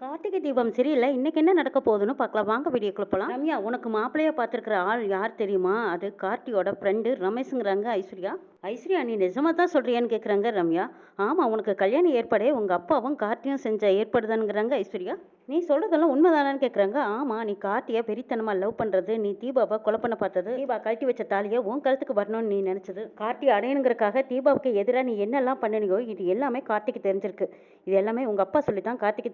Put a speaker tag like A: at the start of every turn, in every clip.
A: கார்த்திகை தீபம் சரியில்லை. இன்னைக்கு என்ன நடக்க போகுதுன்னு பார்க்கலாம். வாங்க வீடியோக்குள்ள போகலாம் ரம்யா உனக்கு மாப்பிள்ளையா பார்த்துருக்குற ஆள் யார் தெரியுமா? அது கார்த்தியோட ஃப்ரெண்டு ரமேஷுங்கிறாங்க ஐஸ்வர்யா. ஐஸ்வர்யா நீ நிஜமாக தான் சொல்கிறியான்னு கேட்குறாங்க ரம்யா. ஆமாம் உனக்கு கல்யாணம் ஏற்பாடே உங்கள் அப்பாவும் கார்த்தியும் செஞ்ச ஏற்பாடுதானுங்கிறாங்க ஐஸ்வர்யா. நீ சொல்கிறதெல்லாம் உண்மைதானான்னு கேட்குறாங்க ஆமாம் நீ கார்த்தியை பெரித்தனமாக லவ் பண்ணுறது நீ தீபாவை கொலை பண்ண பார்த்தது தீபா கழட்டி வச்ச தாலியை உன் கழுத்துக்கு வரணும்னு நீ நினச்சது. கார்த்தி அடையணுங்கிறக்காக தீபாவுக்கு எதிராக நீ என்னெல்லாம் பண்ணினியோ இது எல்லாமே கார்த்திக்கு தெரிஞ்சிருக்கு. இது எல்லாமே உங்கள் அப்பா சொல்லி தான் கார்த்திக்கு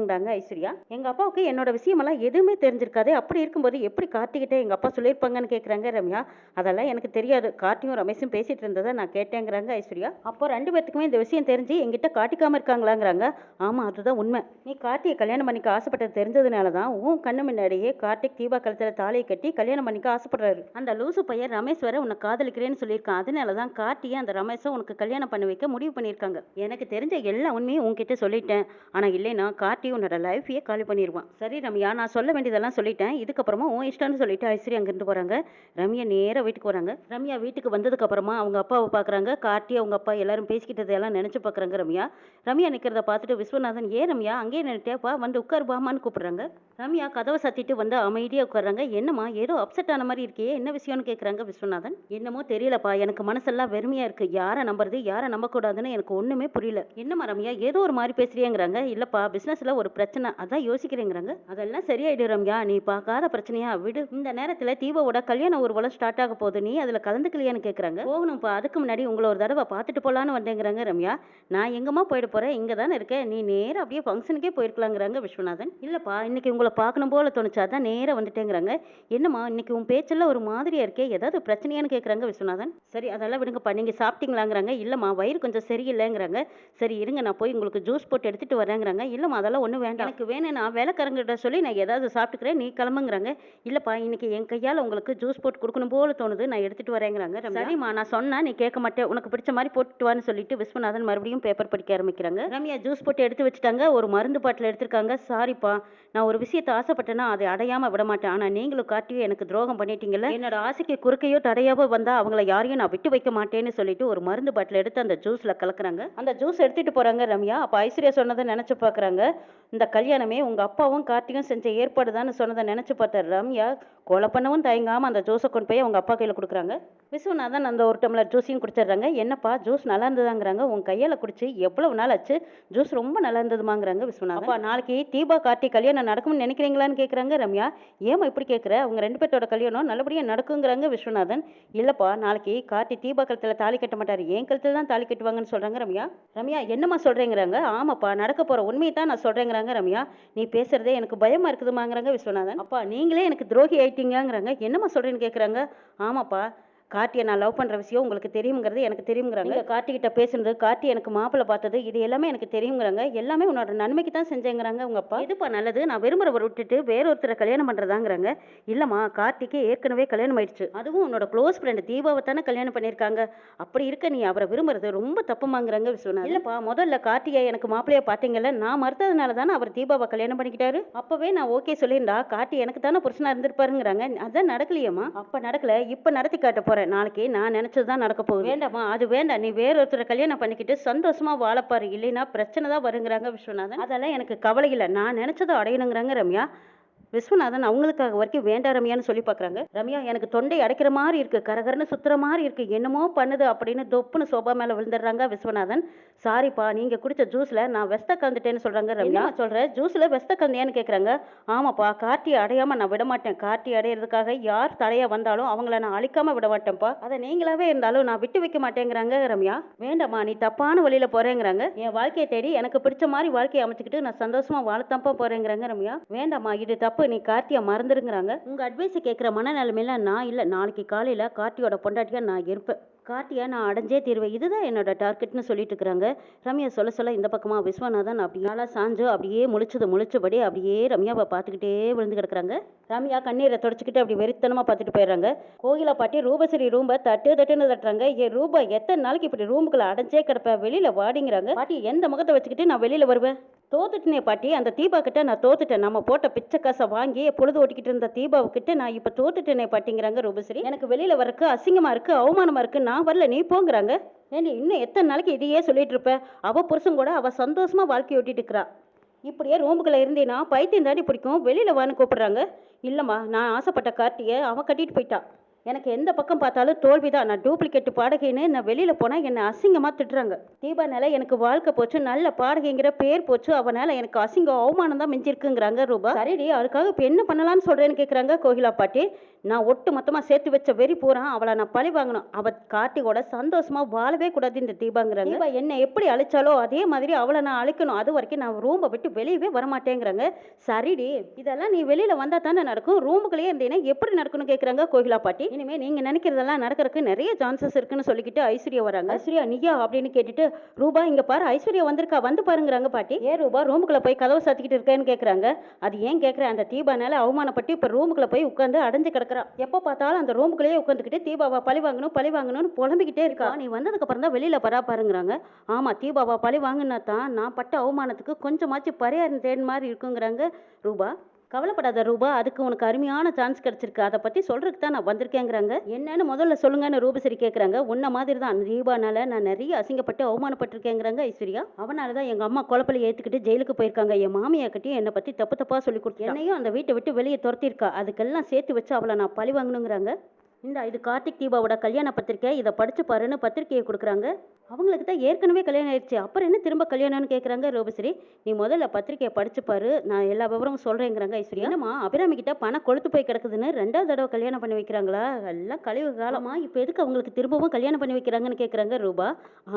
A: தெரிஞ்சிருக்குங்கிறாங்க ஐஸ்வர்யா. எங்கள் அப்பாவுக்கு என்னோட விஷயமெல்லாம் எதுவுமே தெரிஞ்சிருக்காது. அப்படி இருக்கும்போது எப்படி கார்த்திகிட்ட எங்கள் அப்பா சொல்லியிருப்பாங்கன்னு கேட்குறாங்க ரம்யா. அதெல்லாம் எனக்கு தெரியாது. கார்த்தியும் ரமேஷும் பேசிட்டு இருந்ததை நான் கேட்டேங்கிறாங்க ஐஸ்வர்யா. அப்போ ரெண்டு பேத்துக்குமே இந்த விஷயம் தெரிஞ்சு எங்கிட்ட காட்டிக்காம இருக்காங்களாங்கிறாங்க. ஆமாம் அதுதான் உண்மை. நீ கார்த்தியை கல்யாணம் பண்ணிக்க ஆசைப்பட்டது தெரிஞ்சதுனால தான் உன் கண்ணு முன்னாடியே கார்த்திக் தீபா கழுத்தில் தாலியை கட்டி கல்யாணம் பண்ணிக்க ஆசைப்படுறாரு. அந்த லூசு பையன் ரமேஷ் வர உன்னை காதலிக்கிறேன்னு சொல்லியிருக்கான். அதனால தான் கார்த்தியை அந்த ரமேஷை உனக்கு கல்யாணம் பண்ணி வைக்க முடிவு பண்ணியிருக்காங்க. எனக்கு தெரிஞ்ச எல்லா உண்மையும் உன்கிட்ட சொல்லிட்டேன். ஆனால் இல்லைன்னா கார்த்தி உன்னோட லைஃபையே காலி பண்ணிடுவான் சரி ரம்யா நான் சொல்ல வேண்டியதெல்லாம் சொல்லிட்டேன். இதுக்கப்புறமா உன் இஷ்டம்னு சொல்லிட்டு ஐஸ்வர்யா அங்கிருந்து போகிறாங்க ரம்யா நேராக வீட்டுக்கு வராங்க. ரம்யா வீட்டுக்கு வந்ததுக்கு அப்புறமா அவங்க அப்பாவை பார்க்குறாங்க கார்த்தி அவங்க அப்பா எல்லாரும் பேசிக்கிட்டதை எல்லாம் நினச்சி பார்க்குறாங்க ரம்யா. ரம்யா நிற்கிறத பார்த்துட்டு விஸ்வநாதன் ஏன் ரம்யா அங்கேயே நின்றுட்டேப்பா வந்து உட்கார் பாமான்னு கூப்பிடுறாங்க. ரம்யா கதவை சத்திட்டு வந்து அமைதியாக உட்கார்றாங்க. என்னம்மா ஏதோ அப்செட் ஆன மாதிரி இருக்கே என்ன விஷயம்னு கேட்குறாங்க விஸ்வநாதன். என்னமோ தெரியலப்பா எனக்கு மனசெல்லாம் வெறுமையாக இருக்கு. யாரை நம்புறது யாரை நம்பக்கூடாதுன்னு எனக்கு ஒன்றுமே புரியல. என்னம்மா ரம்யா ஏதோ ஒரு மாதிரி பேசுறியேங்கிறாங்க. இல்லைப்பா பிஸ்னஸில் ஒரு பிரச்சனை. அதான் யோசிக்கிறேங்கிறாங்க. அதெல்லாம் சரியாயிடும் ரம்யா. நீ பார்க்காத பிரச்சனையா? விடு. இந்த நேரத்தில் தீபாவோட கல்யாண ஊர்வலம் ஸ்டார்ட் ஆக போகுது. நீ அதில் கலந்துக்கலையான்னு கேட்குறாங்க போகணும்ப்பா. அதுக்கு முன்னாடி உங்களை ஒரு தடவை பார்த்துட்டு போகலான்னு வந்தேங்கிறாங்க ரம்யா. நான் எங்கம்மா போயிட போகிறேன் இங்கே தானே இருக்கேன் நீ நேராக அப்படியே ஃபங்க்ஷனுக்கே போயிருக்கலாங்கிறாங்க விஸ்வநாதன். இல்லைப்பா இன்னைக்கு உங்களை பார்க்கணும் போல தோணுச்சா. அதான் நேராக வந்துட்டேங்கிறாங்க. என்னம்மா இன்னைக்கு உன் பேச்செல்லாம் ஒரு மாதிரியா இருக்கே? ஏதாவது பிரச்சனையான்னு கேட்குறாங்க விஸ்வநாதன். சரி அதெல்லாம் விடுங்கப்பா. நீங்கள் சாப்பிட்டீங்களாங்கிறாங்க. இல்லைம்மா வயிறு கொஞ்சம் சரியில்லைங்கிறாங்க. சரி இருங்க. நான் போய் உங்களுக்கு ஜூஸ் போட்டு எடுத்துட்டு வரேங்கிறாங்க. இல்லைம்மா அதெல்லாம் ஒன்றும் வேண்டாம். எனக்கு வேணும் நான் வேலைக்காரங்கிட்ட சொல்லி நான் ஏதாவது சாப்பிட்டுக்கிறேன் நீ கிளம்புங்கிறாங்க. இல்லைப்பா இன்னைக்கு என் கையால் உங்களுக்கு ஜூஸ் போட்டு கொடுக்கணும் போல தோணுது நான் எடுத்துட்டு வரேங்கிறாங்க ரம்யா. சரிம்மா நான் சொன்னா நீ கேட்க மாட்டேன். உனக்கு பிடிச்ச மாதிரி போட்டுட்டு வான்னு சொல்லிட்டு விஸ்வநாதன் மறுபடியும் பேப்பர் படிக்க ஆரம்பிக்கிறாங்க. ரம்யா ஜூஸ் போட்டு எடுத்து வச்சுட்டாங்க ஒரு மருந்து பாட்டில் எடுத்திருக்காங்க. சாரிப்பா நான் ஒரு விஷயத்தை ஆசைப்பட்டேன்னா அதை அடையாம விட மாட்டேன். ஆனா நீங்களும் காட்டியும் எனக்கு துரோகம் பண்ணிட்டீங்கல்ல? என்னோட ஆசைக்கு குறுக்கையோ தடையாவோ வந்தா அவங்கள யாரையும் நான் விட்டு வைக்க மாட்டேன்னு சொல்லிட்டு ஒரு மருந்து பாட்டில் எடுத்து அந்த ஜூஸ்ல கலக்குறாங்க. அந்த ஜூஸ் எடுத்துட்டு போறாங்க ரம்யா. அப்ப ஐஸ்வர்யா சொன்னதை நினைச்சு பார்க்கறாங்க. இந்த கல்யாணமே உங்கள் அப்பாவும் கார்த்திகும் செஞ்ச ஏற்பாடு தான் சொன்னதை நினச்சி பார்த்த ரம்யா கொலை பண்ணவும் தயங்காமல் அந்த ஜூஸை கொண்டு போய் அவங்க அப்பா கையில் கொடுக்குறாங்க. விஸ்வநாதன் அந்த ஒரு டம்ளர் ஜூஸையும் குடிச்சிடுறாங்க. என்னப்பா ஜூஸ் நல்லா இருந்ததாங்கிறாங்க. உன் கையில் குடிச்சு எவ்வளவு நாள் ஆச்சு? ஜூஸ் ரொம்ப நல்லா இருந்ததுமாங்கிறாங்க விஸ்வநாதன். அப்பா நாளைக்கு தீபா கார்த்தி கல்யாணம் நடக்கும்னு நினைக்கிறீங்களான்னு கேட்குறாங்க ரம்யா. ஏமா இப்படி கேட்குற அவங்க ரெண்டு பேர்த்தோட கல்யாணம் நல்லபடியாக நடக்குங்கிறாங்க விஸ்வநாதன். இல்லைப்பா நாளைக்கு கார்த்தி தீபா கழுத்தில் தாலி கட்ட மாட்டார். என் கழுத்தில் தான் தாலி கட்டுவாங்கன்னு சொல்கிறாங்க ரம்யா. ரம்யா என்னம்மா சொல்கிறேங்கிறாங்க ஆமாப்பா நடக்க போகிற உண்மையை தான் நான் சொல்றேங்கிறாங்க ரம்யா. நீ பேசுறதே எனக்கு பயமா இருக்குதுமாங்கிறாங்க விஸ்வநாதன். அப்பா நீங்களே எனக்கு துரோகி ஆயிட்டீங்கிறாங்க என்னம்மா சொல்றேன்னு கேட்குறாங்க ஆமாப்பா. கார்த்தியை நான் லவ் பண்ணுற விஷயம் உங்களுக்கு தெரியுங்கிறது எனக்கு தெரியுங்கிறாங்க நீங்கள் கார்த்திகிட்ட பேசுனது கார்த்தி எனக்கு மாப்பிள்ளை பார்த்தது இது எல்லாமே எனக்கு தெரியுங்கிறாங்க எல்லாமே உன்னோட நன்மைக்கு தான் செஞ்சேங்கிறாங்க உங்க அப்பா. இதுப்பா நல்லது? நான் விரும்புறவரை விட்டுட்டு வேறொருத்தரை கல்யாணம் பண்ணுறதாங்கிறாங்க இல்லைம்மா கார்த்திக்கு ஏற்கனவே கல்யாணம் ஆயிடுச்சு. அதுவும் உன்னோட க்ளோஸ் ஃப்ரெண்டு தீபாவை தானே கல்யாணம் பண்ணியிருக்காங்க. அப்படி இருக்க நீ அவரை விரும்புறது ரொம்ப தப்புமாங்கிறாங்க விஸ்வநாத் இல்லைப்பா முதல்ல கார்த்திகை எனக்கு மாப்பிள்ளைய பார்த்தீங்கல்ல நான் மறுத்ததுனால தானே அவர் தீபாவை கல்யாணம் பண்ணிக்கிட்டாரு? அப்பவே நான் ஓகே சொல்லியிருந்தா கார்த்தி எனக்கு தானே புருஷனா இருந்திருப்பாருங்கிறாங்க. அதான் நடக்கலையேம்மா. அப்ப நடக்கல இப்ப நடத்தி காட்ட போறேன் நாளைக்கு நான் நினைச்சது தான் நடக்க போகுது. வேண்டாம்மா அது வேண்டாம். நீ வேறொருத்தரை கல்யாணம் பண்ணிக்கிட்டு சந்தோஷமா வாழப்பாரு இல்லைன்னா பிரச்சனை தான் வருங்கிறாங்க விஸ்வநாதன். அதெல்லாம் எனக்கு கவலை இல்லை. நான் நினைச்சதை அடையணுங்கிறாங்க ரம்யா. விஸ்வநாதன் அவங்களுக்காக வரைக்கும் வேண்டாம் ரம்யான்னு சொல்லி பார்க்குறாங்க. ரம்யா எனக்கு தொண்டை அடைக்கிற மாதிரி இருக்கு கரகரன்னு சுத்துற மாதிரி இருக்கு என்னமோ பண்ணுது அப்படின்னு தொப்புன்னு சோபா மேல விழுந்துடுறாங்க விஸ்வநாதன். சாரிப்பா நீங்க குடிச்ச ஜூஸ்ல நான் வெஸ்த கலந்துட்டேன்னு சொல்றாங்க ரம்யா. சொல்ற? ஜூஸ்ல வெஸ்த கலந்தியான்னு கேக்குறாங்க. ஆமாப்பா கார்த்தி அடையாம நான் விட மாட்டேன். கார்த்தி அடையிறதுக்காக யார் தடையா வந்தாலும் அவங்கள நான் அழிக்காம விட மாட்டேன்ப்பா. அதை நீங்களாவே இருந்தாலும் நான் விட்டு வைக்க மாட்டேங்கிறாங்க ரம்யா. வேண்டாம்மா நீ தப்பான வழியில போறேங்கிறாங்க. என் வாழ்க்கையை தேடி எனக்கு பிடிச்ச மாதிரி வாழ்க்கையை அமைச்சுக்கிட்டு நான் சந்தோஷமா வாழத்தாப்பா போறேங்கிறாங்க ரம்யா. வேண்டாம்மா இது தப்பு நீ கார்த்தியை மறந்துடுங்கிறாங்க உங்க அட்வைஸை கேட்குற மனநிலைமையில நான் இல்லை. நாளைக்கு காலையில கார்த்தியோட பொண்டாட்டியாக நான் இருப்பேன். கார்த்தியா நான் அடைஞ்சே தீர்வேன். இதுதான் என்னோட டார்கெட்னு சொல்லிட்டு இருக்கிறாங்க ரம்யா சொல்ல சொல்ல இந்த பக்கமா விஸ்வநாதன் அப்படியால சாஞ்சு அப்படியே முழிச்சது முழிச்சபடி அப்படியே ரம்யாவை பார்த்துக்கிட்டே விழுந்து கிடக்குறாங்க. ரம்யா கண்ணீரை தொடச்சிக்கிட்டு அப்படி வெறித்தனமா பார்த்துட்டு போயிடுறாங்க. கோகிலா பாட்டி ரூபஸ்ரீ ரூம்பை தட்டு தட்டுன்னு தட்டுறாங்க. ஏ ரூபா எத்தனை நாளைக்கு இப்படி ரூமுக்குள்ள அடைஞ்சே கிடப்பேன் வெளியில வாடிங்கிறாங்க. பாட்டி எந்த முகத்தை வச்சுக்கிட்டு நான் வெளியில வருவேன்? தோத்துட்டனே பாட்டி அந்த தீபா கிட்ட நான் தோத்துட்டேன். நம்ம போட்ட பிச்சை காசை வாங்கி பொழுது ஓட்டிக்கிட்டு இருந்த தீபாவு கிட்ட நான் இப்போ தோத்துட்டேனே பாட்டிங்கிறாங்க ரூபஸ்ரீ எனக்கு வெளியில வரக்கு அசிங்கமா இருக்கு அவமானமா இருக்கு. நான் வரல நீ போங்கிறாங்க. ஏண்டி இன்னும் எத்தனை நாளைக்கு இதையே சொல்லிட்டு இருப்ப? அவ புருஷன் கூட அவ சந்தோஷமா வாழ்க்கை ஓட்டிட்டு இருக்கிறா. இப்படியே ரூமுக்குள்ளே இருந்தேன்னா பைத்தியம் தாண்டி பிடிக்கும். வெளியில் வான்னு கூப்பிடுறாங்க. இல்லைம்மா நான் ஆசைப்பட்ட கார்த்தியை அவன் கட்டிட்டு போயிட்டா. எனக்கு எந்த பக்கம் பார்த்தாலும் தோல்வி தான் நான் டூப்ளிகேட் பாடகைன்னு நான் வெளியில் போனால் என்னை அசிங்கமாக திட்டுறாங்க. தீபானால எனக்கு வாழ்க்கை போச்சு நல்ல பாடகைங்கிற பேர் போச்சு. அவனால் எனக்கு அசிங்கம் அவமானம் தான் மிஞ்சிருக்குங்கிறாங்க ரூபா. சரிடி அதுக்காக இப்போ என்ன பண்ணலாம்னு சொல்கிறேன்னு கேட்குறாங்க கோகிலா பாட்டி. நான் ஒட்டு மொத்தமாக சேர்த்து வச்ச வெறி பூரா அவளை நான் பழி வாங்கணும். அவள் கார்த்திகோட சந்தோஷமாக வாழவே கூடாது இந்த தீபாங்கிறாங்க. தீபா என்னை எப்படி அழிச்சாலோ அதே மாதிரி அவளை நான் அழிக்கணும். அது வரைக்கும் நான் ரூமை விட்டு வெளியவே வரமாட்டேங்கிறாங்க. சரிடி இதெல்லாம் நீ வெளியில் வந்தால் தானே நடக்கும். ரூமுக்குள்ளேயே இருந்தீங்கன்னா எப்படி நடக்கணும்னு கேட்குறாங்க கோகிலா பாட்டி. இனிமே நீங்கள் நினைக்கிறதெல்லாம் நடக்கிறதுக்கு நிறைய சான்சஸ் இருக்குன்னு சொல்லிக்கிட்டு ஐஸ்வர்யா வராங்க. ஐஸ்வர்யா நீயா அப்படின்னு கேட்டுட்டு ரூபா இங்கே பாரு ஐஸ்வர்யா வந்திருக்கா வந்து பாருங்கிறாங்க பாட்டி. ஏன் ரூபா ரூமுக்குள்ளே போய் கதவை சாத்திக்கிட்டு இருக்கேன்னு கேட்குறாங்க அது ஏன் கேட்குறேன் அந்த தீபானால அவமானப்பட்டு இப்போ ரூமுக்குள்ளே போய் உட்காந்து அடைஞ்சு கிடக்குறா. எப்போ பார்த்தாலும் அந்த ரூமுக்குள்ளேயே உட்காந்துக்கிட்டு தீபாவா பழி வாங்கணும் பழி வாங்கணும்னு புலம்பிக்கிட்டே இருக்கா. நீ வந்ததுக்கு அப்புறம் தான் வெளியில் வரா பாருங்கிறாங்க. ஆமாம் தீபாவா பழி வாங்கினா தான் நான் பட்ட அவமானத்துக்கு கொஞ்சமாச்சும் பரிகாரம் தேன் மாதிரி இருக்குங்கிறாங்க ரூபா. கவலைப்படாத ரூபா அதுக்கு உனக்கு அருமையான சான்ஸ் கிடைச்சிருக்கு. அதை பற்றி சொல்கிறதுக்கு தான் நான் வந்திருக்கேங்கிறாங்க. என்னன்னு முதல்ல சொல்லுங்கன்னு ரூபசரி கேட்குறாங்க உன்ன மாதிரி தான் தீபானால நான் நிறைய அசிங்கப்பட்டு அவமானப்பட்டிருக்கேங்கிறாங்க ஐஸ்வர்யா. அவனால தான் எங்கள் அம்மா குழப்பலை ஏற்றுக்கிட்டு ஜெயிலுக்கு போயிருக்காங்க. என் மாமியா கட்டி என்னை பற்றி தப்பு தப்பாக சொல்லி கொடுத்து என்னையும் அந்த வீட்டை விட்டு வெளியே துரத்திருக்கா அதுக்கெல்லாம் சேர்த்து வச்சு அவளை நான் பழி வாங்கணுங்கிறாங்க. இந்த இது கார்த்திக் தீபாவோட கல்யாண பத்திரிக்கை. இதை படிச்சு பாருன்னு பத்திரிக்கையை கொடுக்குறாங்க. அவங்களுக்கு தான் ஏற்கனவே கல்யாணம் ஆயிடுச்சு அப்புறம் என்ன திரும்ப கல்யாணம்னு கேட்குறாங்க ரோபஸ்ரீ? நீ முதல்ல பத்திரிக்கையை படிச்சு பாரு. நான் எல்லா விவரமும் சொல்கிறேங்கிறாங்க ஐஸ்வர்யா. என்னம்மா? அபிராமி கிட்ட பணம் கொழுத்து போய் கிடக்குதுன்னு ரெண்டாவது தடவை கல்யாணம் பண்ணி வைக்கிறாங்களா? எல்லாம் கழிவு காலமா. இப்போ எதுக்கு அவங்களுக்கு திரும்பவும் கல்யாணம் பண்ணி வைக்கிறாங்கன்னு கேட்குறாங்க ரூபா?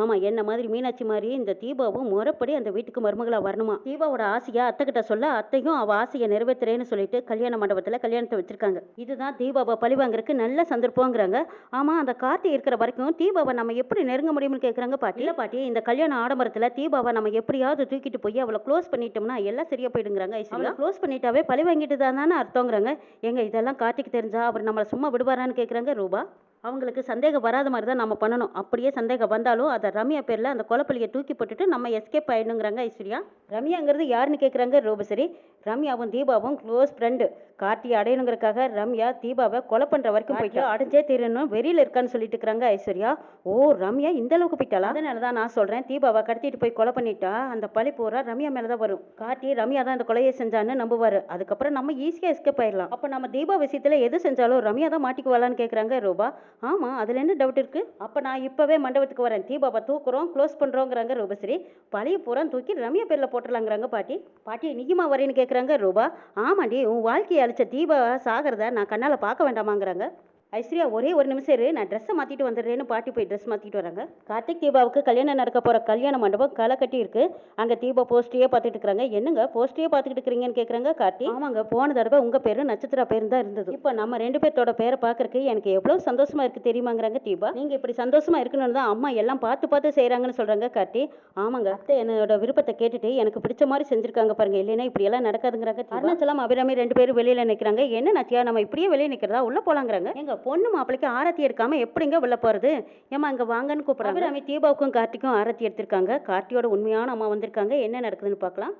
A: ஆமாம் என்ன மாதிரி மீனாட்சி மாதிரி இந்த தீபாவும் முறைப்படி அந்த வீட்டுக்கு மருமகளாக வரணுமா? தீபாவோட ஆசையை அத்தை கிட்ட சொல்ல அத்தையும் அவள் ஆசையை நிறைவேற்றுறேன்னு சொல்லிட்டு கல்யாண மண்டபத்தில் கல்யாணத்தை வச்சிருக்காங்க. இதுதான் தீபாவை பழி வாங்குறதுக்கு நல்ல சந்தர்ப்பங்கிறாங்க. ஆமாம் அந்த கார்த்தி இருக்கிற வரைக்கும் தீபாவை நம்ம எப்படி நெருங்க முடியும்னு கேட்குறாங்க பாட்டி. இல்லை பாட்டி இந்த கல்யாண ஆடம்பரத்தில் தீபாவை நம்ம எப்படியாவது தூக்கிட்டு போய் அவளை க்ளோஸ் பண்ணிட்டோம்னா எல்லாம் சரியா போயிடுங்கிறாங்க ஐஸ்வர்யா. க்ளோஸ் பண்ணிட்டாவே பழி வாங்கிட்டு தானே அர்த்தங்கிறாங்க. எங்க இதெல்லாம் கார்த்திக் தெரிஞ்சா அவர் நம்மளை சும்மா விடுவாரான்னு கேட்குறாங்க ரூபா. அவங்களுக்கு சந்தேகம் வராத மாதிரி தான் நம்ம பண்ணணும். அப்படியே சந்தேகம் வந்தாலும் அதை ரம்யா பேரில் அந்த கொலப்பள்ளியை தூக்கி போட்டுட்டு நம்ம எஸ்கேப் ஆயிடணுங்கிறாங்க ஐஸ்வர்யா. ரம்யாங்கிறது யாருன்னு கேட்குறாங்க ரோபசரி ரம்யாவும் தீபாவும் க்ளோஸ் ஃப்ரெண்டு கார்த்தியை அடையணுங்கிறக்காக ரம்யா தீபாவை கொலை பண்ணுற வரைக்கும் போயிட்டு. அடைஞ்சே தீரணும் வெறியில் இருக்கான்னு சொல்லிட்டு இருக்கிறாங்க ஐஸ்வர்யா. ஓ ரம்யா இந்த அளவுக்கு போயிட்டாளா? அதனால தான் நான் சொல்கிறேன் தீபாவை கடத்திட்டு போய் கொலை பண்ணிட்டா அந்த பழி பூரா ரம்யா மேலே தான் வரும். கார்த்தி ரம்யா தான் அந்த கொலையை செஞ்சான்னு நம்புவார். அதுக்கப்புறம் நம்ம ஈஸியாக எஸ்கேப் ஆயிடலாம். அப்போ நம்ம தீபா விஷயத்தில் எது செஞ்சாலும் ரம்யா தான் மாட்டிக்குவாளான்னு கேட்குறாங்க ரூபா. ஆமாம் அதில் என்ன டவுட் இருக்குது அப்போ நான் இப்போவே மண்டபத்துக்கு வரேன். தீபாவை தூக்குறோம் க்ளோஸ் பண்ணுறோங்கிறாங்க ரூபஸ்ரீ. பழைய புறம் தூக்கி ரம்யா பேரில் போட்டுடலாங்கிறாங்க பாட்டி. பாட்டி நீயுமா வரேன்னு கேட்குறாங்க ரூபா. ஆமாண்டி உன் வாழ்க்கையை அழிச்ச தீபா சாகிறத நான் கண்ணால் பார்க்க வேண்டாமாங்கிறாங்க. ஐஸ்வர்யா ஒரே ஒரு நிமிஷம் இரு. நான் ட்ரெஸ்ஸை மாற்றிட்டு வந்துடுறேன்னு பாட்டி போய் ட்ரெஸ் மாற்றிட்டு வராங்க. கார்த்திக் தீபாவுக்கு கல்யாணம் நடக்க போகிற கல்யாண மண்டபம் களை கட்டி இருக்கு. அங்கே தீபா போஸ்ட்ரியே பார்த்துட்டு இருக்கிறாங்க. என்னங்க போஸ்ட்ரியே பார்த்துக்கிட்டு இருக்கிறீங்கன்னு கேட்குறாங்க கார்த்தி? ஆமாங்க போன தடவை உங்கள் பேரும் நட்சத்திரா பேரும் தான் இருந்தது. இப்போ நம்ம ரெண்டு பேர்த்தோட பேரை பார்க்கறக்கு எனக்கு எவ்வளோ சந்தோஷமா இருக்கு தெரியுமாங்கிறாங்க தீபா. நீங்கள் இப்படி சந்தோஷமா இருக்கணும்னு தான் அம்மா எல்லாம் பார்த்து பார்த்து செய்கிறாங்கன்னு சொல்கிறாங்க கார்த்தி. ஆமாங்க அத்தை என்னோட விருப்பத்தை கேட்டுட்டு எனக்கு பிடிச்ச மாதிரி செஞ்சிருக்காங்க பாருங்க. இல்லைன்னா இப்படி எல்லாம் நடக்காதுங்கிறாங்க அருணாச்சலம் அபிராமி ரெண்டு பேரும் வெளியில நிற்கிறாங்க என்ன நச்சியா நம்ம இப்படியே வெளியே நிற்கிறதா உள்ள போலாங்கிறாங்க. எங்க பொண்ணு மாப்பிள்ளைக்கு ஆரத்தி எடுக்காமல் எப்படிங்க உள்ள போகிறது ஏமா அங்கே வாங்கன்னு கூப்பிட்றாங்க. அபிராமி தீபாவுக்கும் கார்த்திக்கும் ஆரத்தி எடுத்திருக்காங்க. கார்த்தியோட உண்மையான அம்மா வந்திருக்காங்க. என்ன நடக்குதுன்னு பார்க்கலாம்.